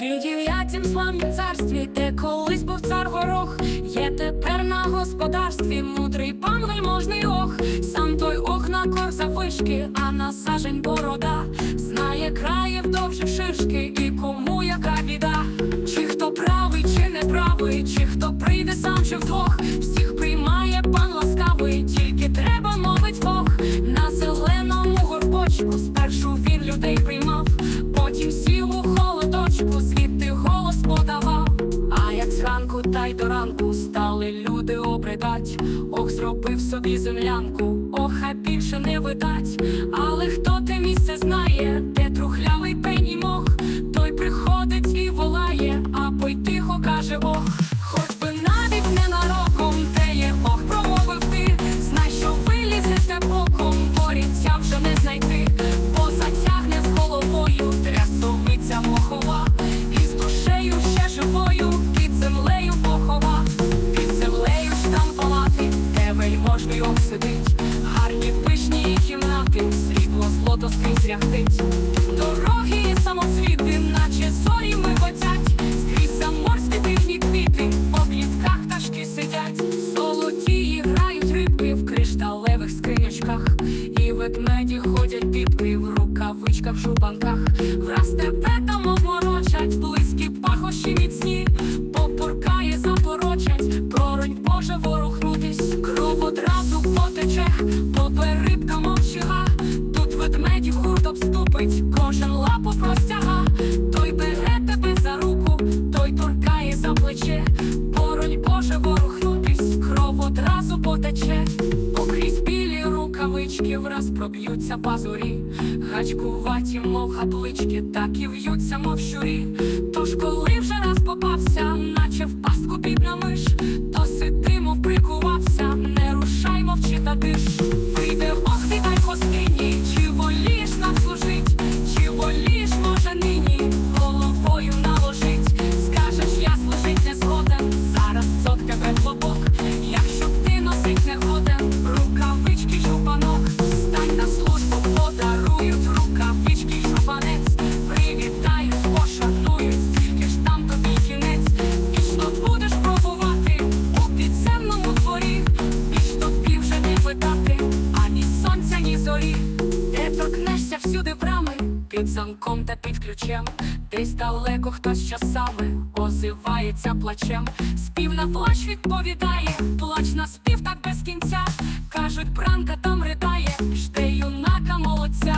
тридів'ятім славнім царстві, де колись був цар горох, є тепер на господарстві мудрий пан вельможний ох, сам той ох на кор заввишки, а на сажень борода, знає країв довше шишки, і кому яка біда, чи хто правий, чи не правий, чи хто прийде сам чи вдвох, та й до ранку стали люди обридать, ох, зробив собі землянку, ох, а більше не видать. Але хто те місце знає, де трухлявий пень і мох, той приходить і волає, а пой тихо каже ох, хоч би навіть ненароком, те є ох, промовив ти, знай, що вилізете боком, боріться злото дороги самоцвіти, наче зорі миготять, скрізь заморські дивні квіти, по клітках пташки сидять, золоті і грають рибки в кришталевих скринячках, і ведмеді ходять піпки в рукавичках, жупанках, враз тебе там обморочать, близькі пахощі міцні, попуркає, запорочать, проронь Боже ворухнутись, кров одразу потече, попе рибка мовчига, тут ведмедів гурт обступить, кожен лапу простяга, той бере тебе за руку, той торкає за плече, поронь Боже ворухнутись, кров одразу потече, покрізь білі рукавички враз проб'ються пазурі, гачкуваті, мов гаплички, так і в'ються, мов щурі. Тож коли вже раз попався, сонця, де торкнешся всюди брами, під замком та під ключем, десь далеко хтось часами озивається плачем, спів на плач відповідає, плач на спів так без кінця. Кажуть, бранка там ридає, жде юнака молодця,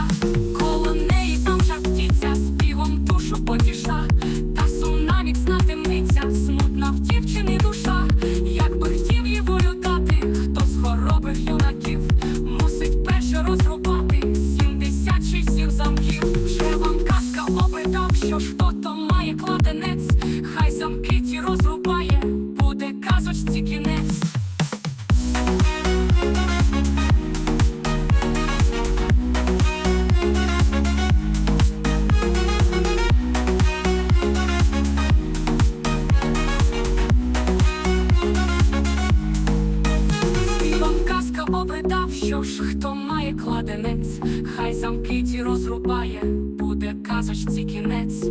коло неї там жартіця, співом душу потіша, та сумна міцна темниця, смутна в дівчини душа, якби хотів їй волю дати, хто з хоробих юнаків мусить перше розрубати обридав, ж хто має кладенець, хай замки ті розрубає, буде казочці кінець.